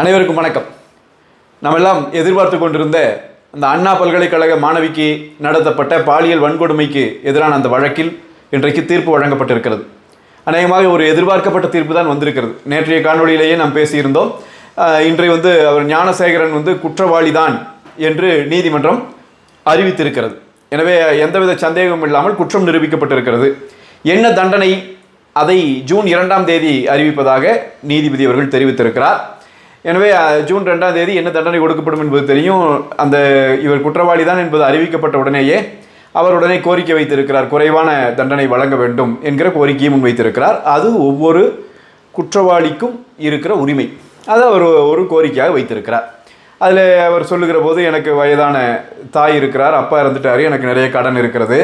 அனைவருக்கும் வணக்கம். நம்ம எல்லாம் எதிர்பார்த்து கொண்டிருந்த அந்த அண்ணா பல்கலைக்கழக மாணவிக்கு நடத்தப்பட்ட பாலியல் வன்கொடுமைக்கு எதிரான அந்த வழக்கில் இன்றைக்கு தீர்ப்பு வழங்கப்பட்டிருக்கிறது. அநேகமாக ஒரு எதிர்பார்க்கப்பட்ட தீர்ப்பு தான் வந்திருக்கிறது. நேற்றைய காணொளியிலேயே நாம் பேசியிருந்தோம். இன்றை வந்து அவர் ஞானசேகரன் வந்து குற்றவாளி தான் என்று நீதிமன்றம் அறிவித்திருக்கிறது. எனவே எந்தவித சந்தேகமும் இல்லாமல் குற்றம் நிரூபிக்கப்பட்டிருக்கிறது. என்ன தண்டனை அதை ஜூன் இரண்டாம் தேதி அறிவிப்பதாக நீதிபதி அவர்கள் தெரிவித்திருக்கிறார். எனவே ஜூன் ரெண்டாம் தேதி என்ன தண்டனை கொடுக்கப்படும் என்பது தெரியும். அந்த இவர் குற்றவாளி தான் என்பது அறிவிக்கப்பட்ட உடனேயே அவர் உடனே கோரிக்கை வைத்திருக்கிறார். குறைவான தண்டனை வழங்க வேண்டும் என்கிற கோரிக்கையை முன்வைத்திருக்கிறார். அது ஒவ்வொரு குற்றவாளிக்கும் இருக்கிற உரிமை. அதை அவர் ஒரு கோரிக்கையாக வைத்திருக்கிறார். அதில் அவர் சொல்லுகிற போது எனக்கு வயதான தாய் இருக்கிறார் அப்பா இறந்துட்டார் எனக்கு நிறைய கடன் இருக்கிறது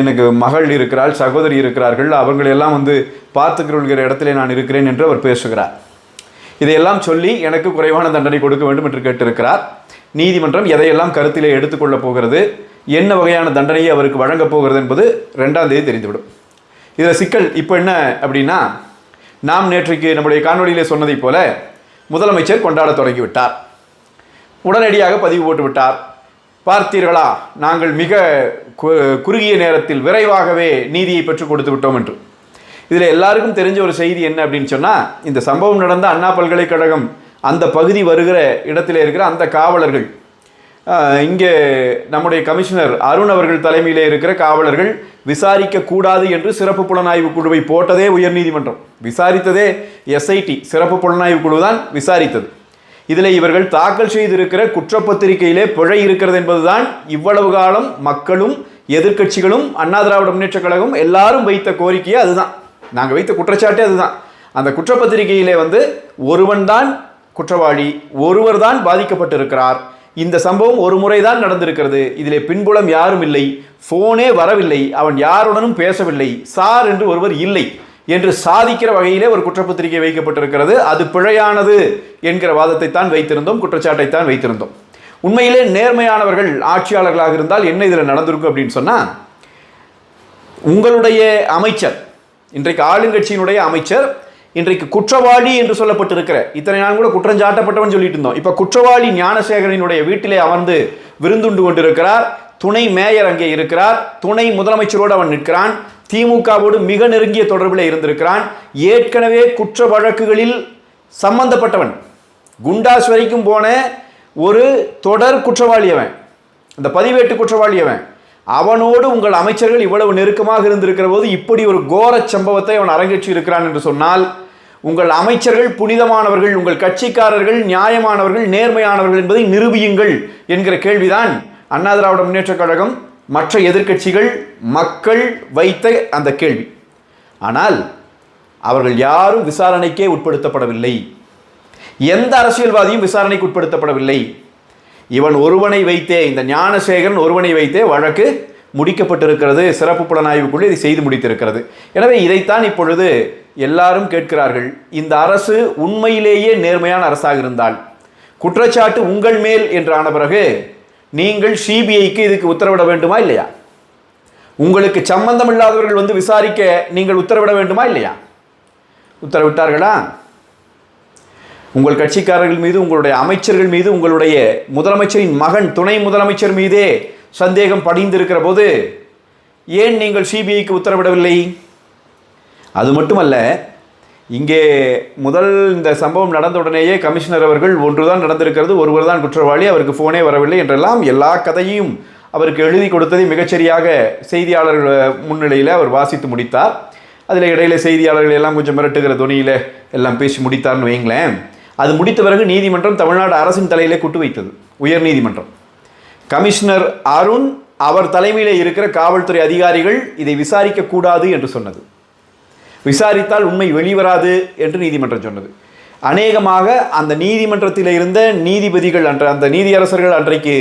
எனக்கு மகள் இருக்கிறாள் சகோதரி இருக்கிறார்கள் அவங்களெல்லாம் வந்து பார்த்துக்கொள்கிற இடத்துல நான் இருக்கிறேன் என்று அவர் பேசுகிறார். இதையெல்லாம் சொல்லி எனக்கு குறைவான தண்டனை கொடுக்க வேண்டும் என்று கேட்டிருக்கிறார். நீதிமன்றம் எதையெல்லாம் கருத்திலே எடுத்துக்கொள்ளப் போகிறது என்ன வகையான தண்டனையை அவருக்கு வழங்கப் போகிறது என்பது ரெண்டாம் தேதி தெரிந்துவிடும். இதில் சிக்கல் இப்போ என்ன அப்படின்னா நாம் நேற்றைக்கு நம்முடைய காணொலியிலே சொன்னதைப் போல முதலமைச்சர் கொண்டாட தொடங்கிவிட்டார். உடனடியாக பதிவு போட்டு விட்டார். பார்த்தீர்களா நாங்கள் மிக கு- குறுகிய நேரத்தில் விரைவாகவே நீதியை பெற்றுக் கொடுத்து விட்டோம் என்று. இதில் எல்லாருக்கும் தெரிஞ்ச ஒரு செய்தி என்ன அப்படின்னு சொன்னால் இந்த சம்பவம் நடந்த அண்ணா பல்கலைக்கழகம் அந்த பகுதி வருகிற இடத்துல இருக்கிற அந்த காவலர்கள் இங்கே நம்முடைய கமிஷனர் அருண் அவர்கள் தலைமையிலே இருக்கிற காவலர்கள் விசாரிக்க கூடாது என்று சிறப்பு புலனாய்வு குழுவை போட்டதே உயர்நீதிமன்றம் விசாரித்ததே எஸ்ஐடி சிறப்பு புலனாய்வு குழு தான் விசாரித்தது. இதில் இவர்கள் தாக்கல் செய்திருக்கிற குற்றப்பத்திரிகையிலே பிழை இருக்கிறது என்பதுதான் இவ்வளவு காலம் மக்களும் எதிர்க்கட்சிகளும் அண்ணா திராவிட முன்னேற்றக் கழகம் எல்லாரும் வைத்த கோரிக்கையே அதுதான். நாங்கள் வைத்த குற்றச்சாட்டே அதுதான். அந்த குற்றப்பத்திரிகையிலே வந்து ஒருவன் தான் குற்றவாளி ஒருவர் தான் பாதிக்கப்பட்டிருக்கிறார். இந்த சம்பவம் ஒரு முறை தான் நடந்திருக்கிறது. இதிலே பின்புலம் யாரும் இல்லை. ஃபோனே வரவில்லை. அவன் யாருடனும் பேசவில்லை. சார் என்று ஒருவர் இல்லை என்று சாதிக்கிற வகையிலே ஒரு குற்றப்பத்திரிகை வைக்கப்பட்டிருக்கிறது. அது பிழையானது என்கிற வாதத்தை தான் வைத்திருந்தோம் குற்றச்சாட்டை தான் வைத்திருந்தோம். உண்மையிலே நேர்மையானவர்கள் ஆட்சியாளர்களாக இருந்தால் என்ன இதில் நடந்திருக்கும் அப்படின்னு சொன்னால் உங்களுடைய அமைச்சர் இன்றைக்கு ஆளுங்கட்சியினுடைய அமைச்சர் இன்றைக்கு குற்றவாளி என்று சொல்லப்பட்டிருக்கிற இத்தனை நாள் கூட குற்றம் சாட்டப்பட்டவன் சொல்லிட்டு இருந்தோம். இப்ப குற்றவாளி ஞானசேகரனுடைய வீட்டிலே அமர்ந்து விருந்துண்டு கொண்டிருக்கிறார் துணை மேயர் அங்கே இருக்கிறார் துணை முதலமைச்சரோடு அவன் நிற்கிறான் திமுகவோடு மிக நெருங்கிய தொடர்பில் இருந்திருக்கிறான். ஏற்கனவே குற்ற வழக்குகளில் சம்பந்தப்பட்டவன் குண்டாஸ் வரைக்கும் போன ஒரு தொடர் குற்றவாளி அவன் அந்த பதிவேட்டு குற்றவாளி அவன் அவனோடு உங்கள் அமைச்சர்கள் இவ்வளவு நெருக்கமாக இருந்திருக்கிற போது இப்படி ஒரு கோர சம்பவத்தை அவன் அரங்கேற்றி இருக்கிறான் என்று சொன்னால் உங்கள் அமைச்சர்கள் புனிதமானவர்கள் உங்கள் கட்சிக்காரர்கள் நியாயமானவர்கள் நேர்மையானவர்கள் என்பதை நிரூபியுங்கள் என்கிற கேள்விதான் அண்ணா திராவிட முன்னேற்ற கழகம் மற்ற எதிர்க்கட்சிகள் மக்கள் வைத்த அந்த கேள்வி. ஆனால் அவர்கள் யாரும் விசாரணைக்கே உட்படுத்தப்படவில்லை. எந்த அரசியல்வாதியும் விசாரணைக்கு உட்படுத்தப்படவில்லை. இவன் ஒருவனை வைத்தே இந்த ஞானசேகரன் ஒருவனை வைத்தே வழக்கு முடிக்கப்பட்டிருக்கிறது. சிறப்பு புலனாய்வுக்குள்ளே இதை செய்து முடித்திருக்கிறது. எனவே இதைத்தான் இப்பொழுது எல்லாரும் கேட்கிறார்கள். இந்த அரசு உண்மையிலேயே நேர்மையான அரசாக இருந்தால் குற்றச்சாட்டு உங்கள் மேல் என்று ஆன பிறகு நீங்கள் சிபிஐக்கு இதுக்கு உத்தரவிட வேண்டுமா இல்லையா? உங்களுக்கு சம்பந்தம் இல்லாதவர்கள் வந்து விசாரிக்க நீங்கள் உத்தரவிட வேண்டுமா இல்லையா? உத்தரவிட்டார்களா? உங்கள் கட்சிக்காரர்கள் மீது உங்களுடைய அமைச்சர்கள் மீது உங்களுடைய முதலமைச்சரின் மகன் துணை முதலமைச்சர் மீதே சந்தேகம் படிந்திருக்கிற போது ஏன் நீங்கள் சிபிஐக்கு உத்தரவிடவில்லை? அது மட்டுமல்ல இங்கே முதல் இந்த சம்பவம் நடந்த உடனேயே கமிஷனர் அவர்கள் ஒன்றுதான் நடந்திருக்கிறது ஒருவர் தான் குற்றவாளி அவருக்கு ஃபோனே வரவில்லை என்றெல்லாம் எல்லா கதையும் அவருக்கு எழுதி கொடுத்ததை மிகச்சரியாக செய்தியாளர்கள் முன்னிலையில் அவர் வாசித்து முடித்தார். அதில் இடையில செய்தியாளர்கள் எல்லாம் கொஞ்சம் மிரட்டுகிற துணியில் எல்லாம் பேசி முடித்தார்னு வைங்களேன். அது முடித்த பிறகு நீதிமன்றம் தமிழ்நாடு அரசின் தலையிலே குட்டு வைத்தது உயர் நீதிமன்றம். கமிஷனர் அருண் அவர் தலைமையில் இருக்கிற காவல்துறை அதிகாரிகள் இதை விசாரிக்க கூடாது என்று சொன்னது. விசாரித்தால் உண்மை வெளிவராது என்று நீதிமன்றம் சொன்னது. அநேகமாக அந்த நீதிமன்றத்தில் இருந்த நீதிபதிகள் அன்ற அந்த நீதியரசர்கள் அன்றைக்கு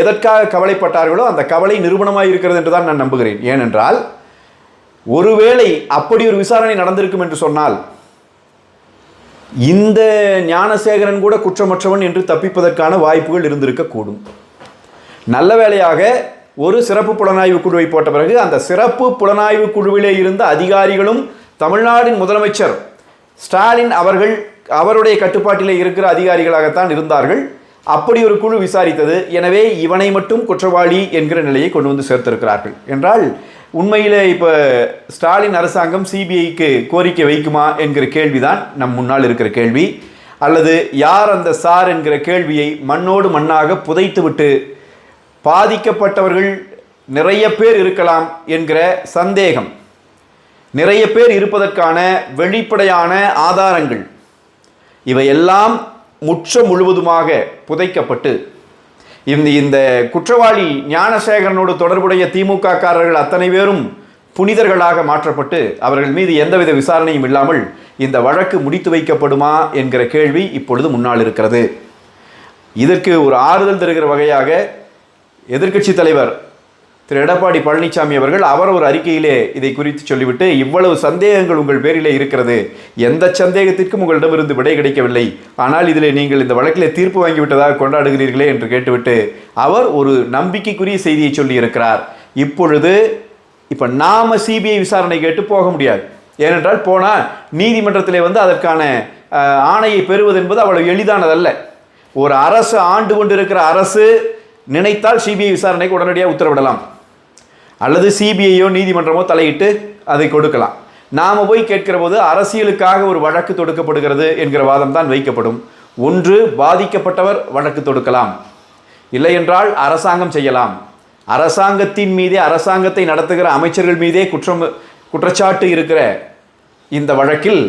எதற்காக கவலைப்பட்டார்களோ அந்த கவலை நிரூபணமாக இருக்கிறது என்று தான் நான் நம்புகிறேன். ஏனென்றால் ஒருவேளை அப்படி ஒரு விசாரணை நடந்திருக்கும் என்று சொன்னால் இந்த ஞானசேகரன் கூட குற்றமற்றவன் என்று தப்பிப்பதற்கான வாய்ப்புகள் இருந்திருக்கக்கூடும். நல்ல வேளையாக ஒரு சிறப்பு புலனாய்வு குழுவை போட்ட பிறகு அந்த சிறப்பு புலனாய்வு குழுவிலே இருந்த அதிகாரிகளும் தமிழ்நாட்டின் முதலமைச்சர் ஸ்டாலின் அவர்கள் அவருடைய கட்டுப்பாட்டிலே இருக்கிற அதிகாரிகளாகத்தான் இருந்தார்கள். அப்படி ஒரு குழு விசாரித்தது. எனவே இவனை மட்டும் குற்றவாளி என்கிற நிலையை கொண்டு வந்து சேர்த்திருக்கிறார்கள். என்றால் உண்மையிலே இப்போ ஸ்டாலின் அரசாங்கம் சிபிஐக்கு கோரிக்கை வைக்குமா என்கிற கேள்விதான் நம் முன்னால் இருக்கிற கேள்வி. அல்லது யார் அந்த சார் என்கிற கேள்வியை மண்ணோடு மண்ணாக புதைத்துவிட்டு பாதிக்கப்பட்டவர்கள் நிறைய பேர் இருக்கலாம் என்கிற சந்தேகம். நிறைய பேர் இருப்பதற்கான வெளிப்படையான ஆதாரங்கள். இவையெல்லாம் முற்றம் முழுவதுமாக புதைக்கப்பட்டு இந்த இந்த குற்றவாளி ஞானசேகரனோடு தொடர்புடைய திமுக காரர்கள் அத்தனை பேரும் புனிதர்களாக மாற்றப்பட்டு அவர்கள் மீது எந்தவித விசாரணையும் இல்லாமல் இந்த வழக்கு முடித்து வைக்கப்படுமா என்கிற கேள்வி இப்பொழுது முன்னால் இருக்கிறது. இதற்கு ஒரு ஆறுதல் தருகிற வகையாக எதிர்க்கட்சி தலைவர் திரு எடப்பாடி பழனிசாமி அவர்கள் அவர் ஒரு அறிக்கையிலே இதை குறித்து சொல்லிவிட்டு இவ்வளவு சந்தேகங்கள் உங்கள் பேரிலே இருக்கிறது. எந்த சந்தேகத்திற்கும் உங்களிடமிருந்து விடை கிடைக்கவில்லை. ஆனால் இதில் நீங்கள் இந்த வழக்கிலே தீர்ப்பு வாங்கிவிட்டதாக கொண்டாடுகிறீர்களே என்று கேட்டுவிட்டு அவர் ஒரு நம்பிக்கைக்குரிய செய்தியை சொல்லியிருக்கிறார். இப்பொழுது இப்போ நாம சிபிஐ விசாரணை கேட்டு போக முடியாது. ஏனென்றால் போனால் நீதிமன்றத்திலே வந்து அதற்கான ஆணையை பெறுவது என்பது அவ்வளவு எளிதானதல்ல. ஒரு அரசு ஆண்டு கொண்டிருக்கிற அரசு நினைத்தால் சிபிஐ விசாரணைக்கு உடனடியாக உத்தரவிடலாம். அல்லது சிபிஐயோ நீதிமன்றமோ தலையிட்டு அதை கொடுக்கலாம். நாம் போய் கேட்கிற போது அரசியலுக்காக ஒரு வழக்கு தொடுக்கப்படுகிறது என்கிற வாதம் தான் வைக்கப்படும். ஒன்று பாதிக்கப்பட்டவர் வழக்கு தொடுக்கலாம். இல்லை என்றால் அரசாங்கம் செய்யலாம். அரசாங்கத்தின் மீதே அரசாங்கத்தை நடத்துகிற அமைச்சர்கள் மீதே குற்றம் குற்றச்சாட்டு இருக்கிற இந்த வழக்கில்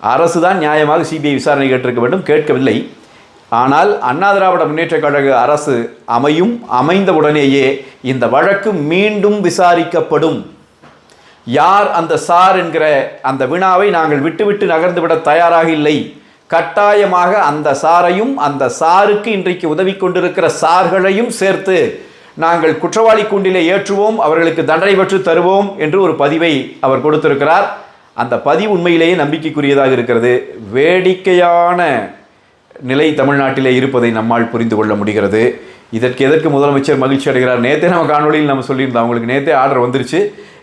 அரசு தான் நியாயமாக சிபிஐ விசாரணை கேட்டிருக்க வேண்டும். கேட்கவில்லை. ஆனால் அண்ணா திராவிட முன்னேற்ற கழக அரசு அமையும் அமைந்தவுடனேயே இந்த வழக்கு மீண்டும் விசாரிக்கப்படும். யார் அந்த சார் என்கிற அந்த வினாவை நாங்கள் விட்டுவிட்டு நகர்ந்துவிட தயாராக இல்லை. கட்டாயமாக அந்த சாரையும் அந்த சாருக்கு இன்றைக்கு உதவி கொண்டிருக்கிற சார்களையும் சேர்த்து நாங்கள் குற்றவாளி கூண்டிலே ஏற்றுவோம் அவர்களுக்கு தண்டனை பெற்று தருவோம் என்று ஒரு பதிவை அவர் கொடுத்திருக்கிறார். அந்த பதிவு உண்மையிலேயே நம்பிக்கைக்குரியதாக இருக்கிறது. வேடிக்கையான நிலை தமிழ்நாட்டிலே இருப்பதை நம்மால் புரிந்து கொள்ள முடிகிறது. இதற்கு எதற்கு முதலமைச்சர் மகிழ்ச்சி அடைகிறார்? நேற்றே நம்ம காணொளியில் நம்ம சொல்லியிருந்தோம். அவங்களுக்கு நேற்றே ஆர்டர் வந்துருச்சு.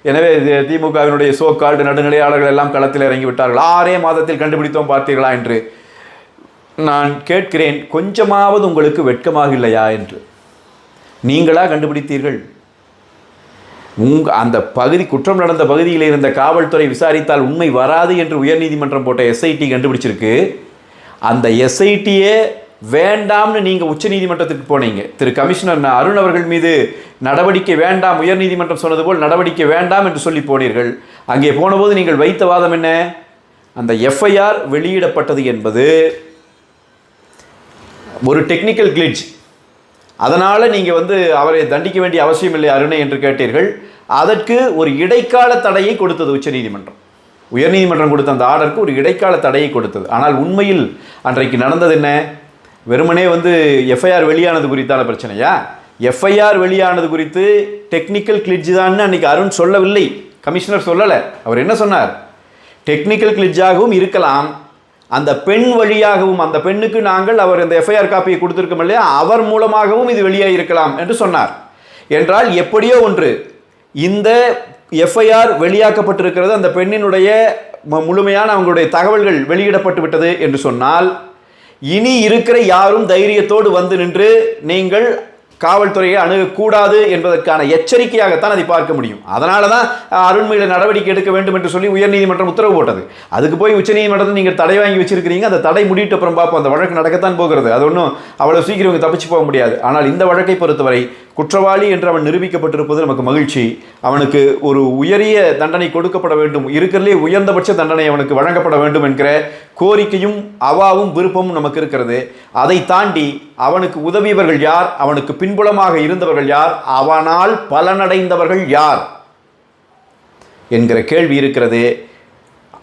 எனவே இது திமுகவினுடைய சோ கால்டு நடுநிலையாளர்கள் எல்லாம் களத்தில் இறங்கிவிட்டார்கள் ஆறே மாதத்தில் கண்டுபிடித்தோம் பார்த்தீர்களா என்று. நான் கேட்கிறேன் கொஞ்சமாவது உங்களுக்கு வெட்கமாக இல்லையா என்று. நீங்களா கண்டுபிடித்தீர்கள்? உங்க அந்த பகுதி குற்றம் நடந்த பகுதியில் இருந்த காவல்துறை விசாரித்தால் உண்மை வராது என்று உயர்நீதிமன்றம் போட்ட எஸ்ஐடி கண்டுபிடிச்சிருக்கு. அந்த எஸ்ஐடியே வேண்டாம்னு நீங்கள் உச்சநீதிமன்றத்துக்கு போனீங்க. திரு கமிஷனர் அருண் அவர்கள் மீது நடவடிக்கை வேண்டாம் உயர்நீதிமன்றம் சொன்னது போல் நடவடிக்கை வேண்டாம் என்று சொல்லி போனீர்கள். அங்கே போனபோது நீங்கள் வைத்த வாதம் என்ன? அந்த எஃப்ஐஆர் வெளியிடப்பட்டது என்பது ஒரு டெக்னிக்கல் கிளிட்ஜ் அதனால் நீங்கள் வந்து அவரை தண்டிக்க வேண்டிய அவசியம் இல்லை அருணை என்று கேட்டீர்கள். அதற்கு ஒரு இடைக்கால தடையை கொடுத்தது உச்சநீதிமன்றம் உயர்நீதிமன்றம் கொடுத்த அந்த ஆர்டருக்கு ஒரு இடைக்கால தடையை கொடுத்தது. ஆனால் உண்மையில் அன்றைக்கு நடந்தது என்ன? வெறுமனே வந்து எஃப்ஐஆர் வெளியானது குறித்தான பிரச்சனையா? எஃப்ஐஆர் வெளியானது குறித்து டெக்னிக்கல் கிளிட்ஜ் தான் அன்றைக்கி அருண் சொல்லவில்லை. கமிஷனர் சொல்லலை. அவர் என்ன சொன்னார்? டெக்னிக்கல் கிளிட்ஜாகவும் இருக்கலாம். அந்த பெண் வழியாகவும் அந்த பெண்ணுக்கு நாங்கள் அவர் இந்த எஃப்ஐஆர் காப்பியை கொடுத்துருக்கோம் இல்லையா? அவர் மூலமாகவும் இது வெளியாக இருக்கலாம் என்று சொன்னார். என்றால் எப்படியோ ஒன்று இந்த எஃப்ஐஆர் வெளியாக்கப்பட்டிருக்கிறது. அந்த பெண்ணினுடைய முழுமையான அவங்களுடைய தகவல்கள் வெளியிடப்பட்டு விட்டது என்று சொன்னால் இனி இருக்கிற யாரும் தைரியத்தோடு வந்து நின்று நீங்கள் காவல்துறையை அணுகக்கூடாது என்பதற்கான எச்சரிக்கையாகத்தான் அதை பார்க்க முடியும். அதனால தான் அருண்மையில நடவடிக்கை எடுக்க வேண்டும் என்று சொல்லி உயர்நீதிமன்றம் உத்தரவு போட்டது. அதுக்கு போய் உச்சநீதிமன்றத்தில் நீங்கள் தடை வாங்கி வச்சிருக்கிறீங்க. அந்த தடை முடிவிட்ட அப்புறம் பார்ப்போம் அந்த வழக்கு நடக்கத்தான் போகிறது. அது ஒன்றும் அவ்வளோ சீக்கிரம் தப்பிச்சு போக முடியாது. ஆனால் இந்த வழக்கை பொறுத்தவரை குற்றவாளி என்று அவன் நிரூபிக்கப்பட்டிருப்பது நமக்கு மகிழ்ச்சி. அவனுக்கு ஒரு உயரிய தண்டனை கொடுக்கப்பட வேண்டும். இருக்கிறதுலே உயர்ந்தபட்ச தண்டனை அவனுக்கு வழங்கப்பட வேண்டும் என்கிற கோரிக்கையும் அவாவும் விருப்பமும் நமக்கு இருக்கிறது. அதை தாண்டி அவனுக்கு உதவியவர்கள் யார்? அவனுக்கு பின்புலமாக இருந்தவர்கள் யார்? அவனால் பலனடைந்தவர்கள் யார்? என்கிற கேள்வி இருக்கிறது.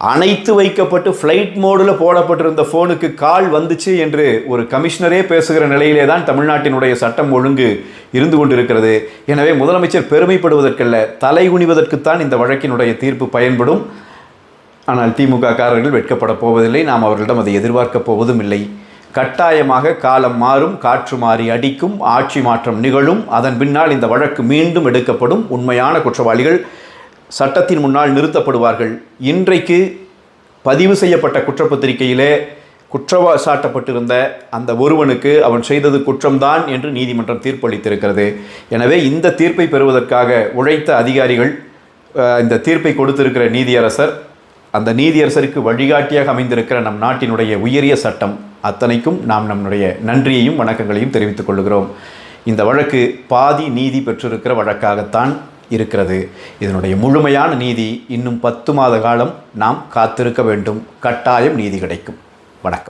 அணைத்து வைக்கப்பட்டு ஃப்ளைட் மோடில் போடப்பட்டிருந்த ஃபோனுக்கு கால் வந்துச்சு என்று ஒரு கமிஷனரே பேசுகிற நிலையிலே தான் தமிழ்நாட்டினுடைய சட்டம் ஒழுங்கு இருந்து கொண்டிருக்கிறது. எனவே முதலமைச்சர் பெருமைப்படுவதற்கல்ல தலை குனிவதற்குத்தான் இந்த வழக்கினுடைய தீர்ப்பு பயன்படும். ஆனால் திமுக காரர்கள் வெட்கப்பட போவதில்லை நாம் அவர்களிடம் அதை எதிர்பார்க்க போவதும் இல்லை கட்டாயமாக காலம் மாறும் காற்று மாறி அடிக்கும் ஆட்சி மாற்றம் நிகழும். அதன் பின்னால் இந்த வழக்கு மீண்டும் எடுக்கப்படும். உண்மையான குற்றவாளிகள் சட்டத்தின் முன்னால் நிறுத்தப்படுவார்கள். இன்றைக்கு பதிவு செய்யப்பட்ட குற்றப்பத்திரிகையிலே குற்றவா சாட்டப்பட்டிருந்த அந்த ஒருவனுக்கு அவன் செய்தது குற்றம்தான் என்று நீதிமன்றம் தீர்ப்பளித்திருக்கிறது. எனவே இந்த தீர்ப்பை பெறுவதற்காக உழைத்த அதிகாரிகள் இந்த தீர்ப்பை கொடுத்திருக்கிற நீதியரசர் அந்த நீதியரசருக்கு வழிகாட்டியாக அமைந்திருக்கிற நம் நாட்டினுடைய உயரிய சட்டம் அத்தனைக்கும் நாம் நம்முடைய நன்றியையும் வணக்கங்களையும் தெரிவித்துக் கொள்கிறோம் இந்த வழக்கு பாதி நீதி பெற்றிருக்கிற வழக்காகத்தான் இருக்கிறது. இதனுடைய முழுமையான நீதி இன்னும் பத்து மாத காலம் நாம் காத்திருக்க வேண்டும். கட்டாயம் நீதி கிடைக்கும். வணக்கம்.